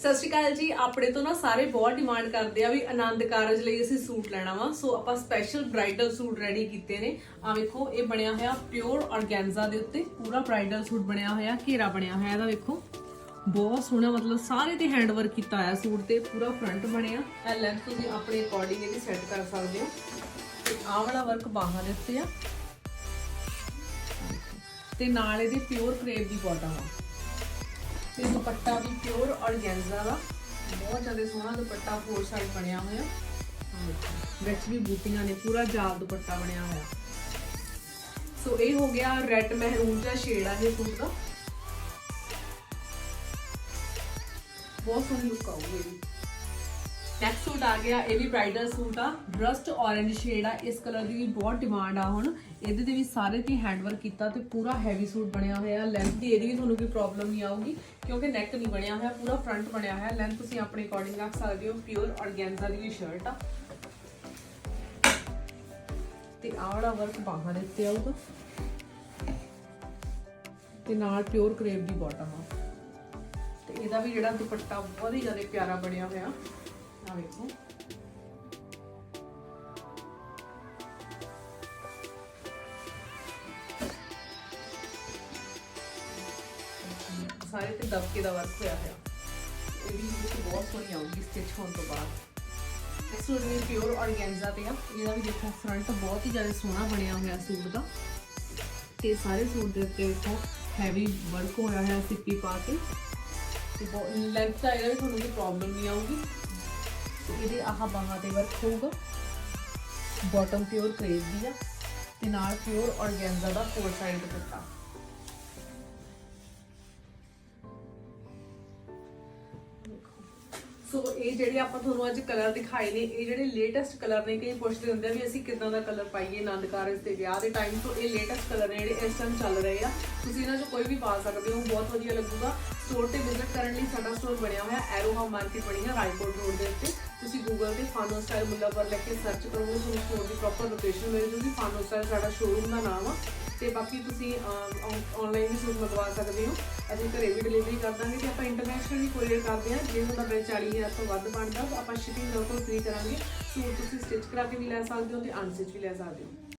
ਸਤਿ ਸ਼੍ਰੀ ਅਕਾਲ ਜੀ। ਆਪਣੇ ਤੋਂ ਨਾ ਸਾਰੇ ਬਹੁਤ ਡਿਮਾਂਡ ਕਰਦੇ ਆ ਵੀ ਆਨੰਦ ਕਾਰਜ ਲਈ ਅਸੀਂ ਸੂਟ ਲੈਣਾ ਵਾ। ਸੋ ਆਪਾਂ ਸਪੈਸ਼ਲ ਬ੍ਰਾਈਡਲ ਸੂਟ ਰੈਡੀ ਕੀਤੇ ਨੇ। ਆ ਵੇਖੋ, ਇਹ ਬਣਿਆ ਹੋਇਆ ਪਿਓਰ ਆਰਗੈਂਜ਼ਾ ਦੇ ਉੱਤੇ। ਪੂਰਾ ਬ੍ਰਾਈਡਲ ਸੂਟ ਬਣਿਆ ਹੋਇਆ, ਘੇਰਾ ਬਣਿਆ ਹੋਇਆ, ਇਹਦਾ ਵੇਖੋ। ਬਹੁਤ ਸੋਹਣਾ, ਮਤਲਬ ਸਾਰੇ ਤੇ ਹੈਂਡ ਵਰਕ ਕੀਤਾ ਹੋਇਆ ਸੂਟ ਤੇ। ਪੂਰਾ ਫਰੰਟ ਬਣਿਆ। ਇਹ ਲੈਂਥ ਤੁਸੀਂ ਆਪਣੇ ਅਕੋਰਡਿੰਗ ਇਹਦੀ ਸੈੱਟ ਕਰ ਸਕਦੇ ਹੋ। ਤੇ ਆਹ ਵਾਲਾ ਵਰਕ ਬਾਹਾਂ ਦੇ ਉੱਤੇ ਆ। ਤੇ ਨਾਲ ਇਹਦੇ ਪਿਓਰ ਕਰੇਪ ਦੀ ਬਾਟਮ ਆ। ਦੁਪੱਟਾ ਵੀ ਪਿਓਰ ਆਰਗੈਂਜ਼ਾ ਦਾ ਬਹੁਤ ਜ਼ਿਆਦਾ ਸੋਹਣਾ ਦੁਪੱਟਾ ਫੋਰ ਸਾਈਡ ਬਣਿਆ ਹੋਇਆ। ਵਿੱਚ ਵੀ ਬੂਟੀਆਂ ਨੇ ਪੂਰਾ ਜਾਲ ਦੁਪੱਟਾ ਬਣਿਆ ਹੋਇਆ। ਸੋ ਇਹ ਹੋ ਗਿਆ ਰੈੱਡ ਮਹਿਰੂਨ ਜਿਹਾ ਸ਼ੇਡ ਆ ਇਹ ਸੂਟ ਦਾ। ਬਹੁਤ ਸੋਹਣੀ ਲੁੱਕ ਆਊਗੀ ਨੈਕਸਟ ਸੂਟ ਆ ਗਿਆ, ਇਹ ਵੀ ਬ੍ਰਾਈਡਲ ਸੂਟ ਆ। ਰਸਟ orange ਸ਼ੇਡ ਆ, ਇਸ ਕਲਰ ਦੀ ਵੀ ਬਹੁਤ ਡਿਮਾਂਡ ਆ ਹੁਣ। ਇਹਦੇ ਤੇ ਵੀ ਸਾਰੇ ਤੇ ਹੈਂਡ ਕੀਤਾ ਤੇ ਪੂਰਾ ਹੈਵੀ ਸੂਟ ਬਣਿਆ ਹੋਇਆ ਲੈਂਥ ਦੀ ਇਹਦੀ ਵੀ ਤੁਹਾਨੂੰ ਕੋਈ ਪ੍ਰੋਬਲਮ ਨਹੀਂ ਆਊਗੀ, ਕਿਉਂਕਿ ਨੈਕ ਨਹੀਂ ਬਣਿਆ ਹੋਇਆ, ਪੂਰਾ ਫਰੰਟ ਬਣਿਆ ਹੋਇਆ। ਲੈਂਥ ਤੁਸੀਂ ਆਪਣੇ ਅਕੋਰਡਿੰਗ ਰੱਖ ਸਕਦੇ ਹੋ ਪਿਓਰ ਆਰਗੈਂਜ਼ਾ ਦੀ ਵੀ ਸ਼ਰਟ ਆ। ਤੇ ਆਹ ਵਾਲਾ ਵਰਕ ਬਾਹਾਂ ਦੇ ਉੱਤੇ ਆਊਗਾ। ਤੇ ਨਾਲ ਪਿਓਰ ਕਰੇਪ ਦੀ ਬਾਟਮ ਆ। ਤੇ ਇਹਦਾ ਵੀ ਜਿਹੜਾ ਦੁਪੱਟਾ ਬਹੁਤ ਹੀ ਜ਼ਿਆਦਾ ਪਿਆਰਾ ਬਣਿਆ ਹੋਇਆ। ਆ ਵੇਖੋ ਸਾਰੇ ਤੇ ਦਬਕੇ ਦਾ ਵਰਕ ਹੋਇਆ ਹੋਇਆ ਇਹ ਵੀ ਲੁੱਕ ਬਹੁਤ ਸੋਹਣੀ ਆਊਗੀ ਸਟਿਚ ਹੋਣ ਤੋਂ ਬਾਅਦ ਇਸ ਸੂਟ ਵੀ ਪਿਓਰ ਆਰਗੈਂਜ਼ਾ ਤੇ ਆ ਇਹਦਾ ਵੀ ਦੇਖੋ ਫਰੰਟ ਬਹੁਤ ਹੀ ਜ਼ਿਆਦਾ ਸੋਹਣਾ ਬਣਿਆ ਹੋਇਆ ਸੂਟ ਦਾ ਤੇ ਸਾਰੇ ਸੂਟ ਦੇ ਉੱਤੇ ਦੇਖੋ ਹੈਵੀ ਵਰਕ ਹੋਇਆ ਹੋਇਆ ਸਿੱਪੀ ਪਾ ਕੇ ਤੇ ਲੈਂਥ ਦਾ ਇਹਦਾ ਵੀ ਤੁਹਾਨੂੰ ਕੋਈ ਪ੍ਰੋਬਲਮ ਨਹੀਂ ਆਊਗੀ ਇਹਦੇ ਆਹ ਬਾਹਾਂ ਦੇ ਵਰਕ ਹੋਊਗਾ। ਬਾਟਮ ਪਿਓਰ ਕਰੇਪ ਦੀ ਆ। ਤੇ ਨਾਲ ਪਿਓਰ ਆਰਗੈਂਜ਼ਾ ਦਾ ਫੋਰ ਸਾਈਡ ਦੁਪੱਟਾ। ਸੋ ਇਹ ਜਿਹੜੇ ਆਪਾਂ ਤੁਹਾਨੂੰ ਅੱਜ ਕਲਰ ਦਿਖਾਏ ਨੇ, ਇਹ ਜਿਹੜੇ ਲੇਟੈਸਟ ਕਲਰ ਨੇ, ਕਈ ਪੁੱਛਦੇ ਹੁੰਦੇ ਆ ਵੀ ਅਸੀਂ ਕਿੱਦਾਂ ਦਾ ਕਲਰ ਪਾਈਏ ਆਨੰਦ ਕਾਰਜ ਤੇ ਵਿਆਹ ਦੇ ਟਾਈਮ ਤੋਂ। ਇਹ ਲੇਟੈਸਟ ਕਲਰ ਨੇ ਜਿਹੜੇ ਇਸ ਟਾਈਮ ਚੱਲ ਰਹੇ ਆ। ਤੁਸੀਂ ਇਹਨਾਂ ਚੋਂ ਕੋਈ ਵੀ ਪਾ ਸਕਦੇ ਹੋ, ਬਹੁਤ ਵਧੀਆ ਲੱਗੂਗਾ। ਸਟੋਰ ਤੇ ਵਿਜ਼ਿਟ ਕਰਨ ਲਈ ਸਾਡਾ ਸਟੋਰ ਬਣਿਆ ਹੋਇਆ ਐਰੋ ਹਾਊਸ ਮਾਰਕੀਟ ਬਣੀ ਹੈ ਰਾਏਕੋਟ ਰੋਡ ਦੇ ਉੱਤੇ। ਤੁਸੀਂ ਗੂਗਲ ਤੇ ਫਾਨੋ ਸਟਾਈਲ ਮੁੱਲਾਪੁਰ ਲੈ ਕੇ ਸਰਚ ਕਰੋਗੇ, ਤੁਹਾਨੂੰ ਸਟੋਰ ਦੀ ਪ੍ਰੋਪਰ ਲੋਕੇਸ਼ਨ ਮਿਲ ਜੂਗੀ। ਫਾਨੋ ਸਟਾਈਲ ਸਾਡਾ ਸ਼ੋਰੂਮ ਦਾ ਨਾਮ ਆ। ਤੇ ਬਾਕੀ ਤੁਸੀਂ ਆਨਲਾਈਨ ਵੀ ਸੂਟ ਮੰਗਵਾ ਸਕਦੇ ਹੋ। ਅਸੀਂ ਘਰੇ ਵੀ ਡਿਲੀਵਰੀ ਕਰ ਦਾਂਗੇ ਤੇ ਆਪਾਂ ਇੰਟਰਨੈਸ਼ਨਲ ਵੀ ਕੋਰੀਅਰ ਕਰਦੇ ਹਾਂ। ਜੇ ਤੁਹਾਡਾ ਬਿੱਲ 40000 ਤੋਂ ਵੱਧ ਬਣਦਾ ਤਾਂ ਆਪਾਂ ਸ਼ਿਪਿੰਗ ਤੋਂ ਫ੍ਰੀ ਕਰਾਂਗੇ। ਸੂਟ ਤੁਸੀਂ ਸਟਿਚ ਕਰਾ ਕੇ ਵੀ ਲੈ ਸਕਦੇ ਹੋ ਤੇ ਅਨਸਟਿਚ ਵੀ ਲੈ ਸਕਦੇ ਹੋ।